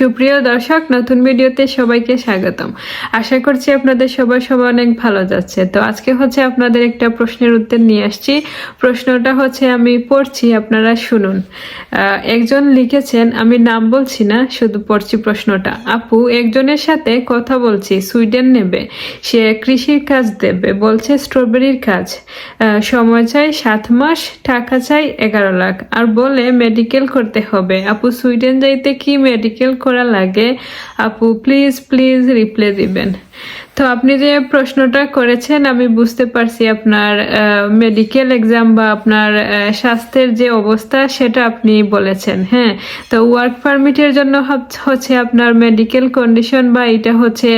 সুপ্রিয় দর্শক, নতুন ভিডিওতে সবাইকে স্বাগতম। আশা করছি আপনাদের সবার সবার অনেক ভালো যাচ্ছে। তো আজকে হচ্ছে আপনাদের একটা প্রশ্নের উত্তর নিয়ে আসছি। প্রশ্নটা হচ্ছে, আমি পড়ছি, আপনারা শুনুন। একজন লিখেছেন, আমি নাম বলছি না, শুধু পড়ছি প্রশ্নটা। আপু, একজনের সাথে কথা বলছি, সুইডেন নেবে। সে কৃষির কাজ দেবে, বলছে স্ট্রবেরির কাজ। সময় চাই সাত মাস, টাকা চাই এগারো লাখ। আর বলে মেডিকেল করতে হবে। আপু, সুইডেন যাইতে কি মেডিকেল করা লাগে। আপু প্লিজ প্লিজ রিপ্লাই দিবেন। তো আপনি যে প্রশ্নটা করেছেন, আমি বুঝতে পারছি আপনার মেডিকেল এক্সাম বা আপনার স্বাস্থ্যের যে অবস্থা সেটা আপনি বলেছেন হ্যাঁ? তো ওয়ার্ক পারমিটের জন্য হচ্ছে আপনার মেডিকেল কন্ডিশন বা এটা হচ্ছে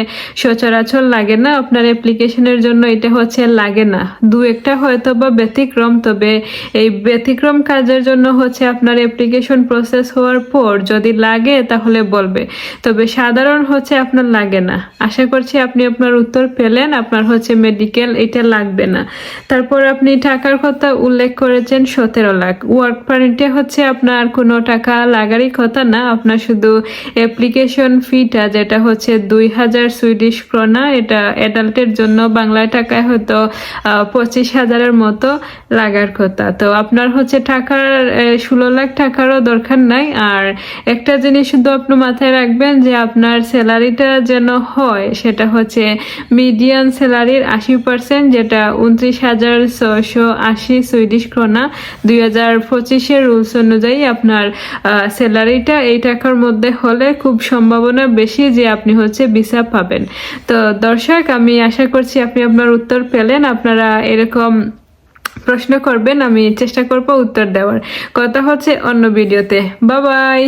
সচরাচর লাগে না? আপনার অ্যাপ্লিকেশনের জন্য এটা হচ্ছে লাগে না। দু একটা হয়তো বা ব্যতিক্রম, তবে এই ব্যতিক্রম কাজের জন্য হচ্ছে আপনার অ্যাপ্লিকেশন প্রসেস হওয়ার পর যদি লাগে তাহলে বলবে। তবে সাধারণ হচ্ছে আপনার লাগে না। আশা করছি আপনি আপনার উত্তর পেলেন, আপনার হচ্ছে মেডিকেল এটা লাগবে না। তারপর আপনি টাকার কথা উল্লেখ করেছেন, সতেরো লাখ। ওয়ার্ক পারমিটে হচ্ছে আপনার কোনো টাকা লাগারই কথা না, আপনার শুধু অ্যাপ্লিকেশন ফিটা যেটা হচ্ছে দুই হাজার সুইডিশ ক্রোনা এটা অ্যাডাল্টের জন্য বাংলা টাকায় হয়তো পঁচিশ হাজারের মতো লাগার কথা। তো আপনার হচ্ছে টাকার ষোলো লাখ টাকারও দরকার নাই। আর একটা জিনিস শুধু আপনি মাথায় রাখবেন যে আপনার স্যালারিটা যেন হয়, সেটা হচ্ছে মিডিয়ান স্যালারির আশি পার্সেন্ট যেটা উনত্রিশ হাজার ছশো আশি সুইডিশ ক্রোনা দুই হাজার পঁচিশের রুলস অনুযায়ী আপনার স্যালারিটা এই টাকার মধ্যে হলে খুব সম্ভাবনা বেশি যে আপনি হচ্ছে ভিসা পাবেন। তো দর্শক, আমি আশা করছি আপনি আপনার উত্তর পেলেন। আপনারা এরকম প্রশ্ন করবেন, আমি চেষ্টা করব উত্তর দেওয়ার। কথা হচ্ছে অন্য ভিডিওতে বাবাই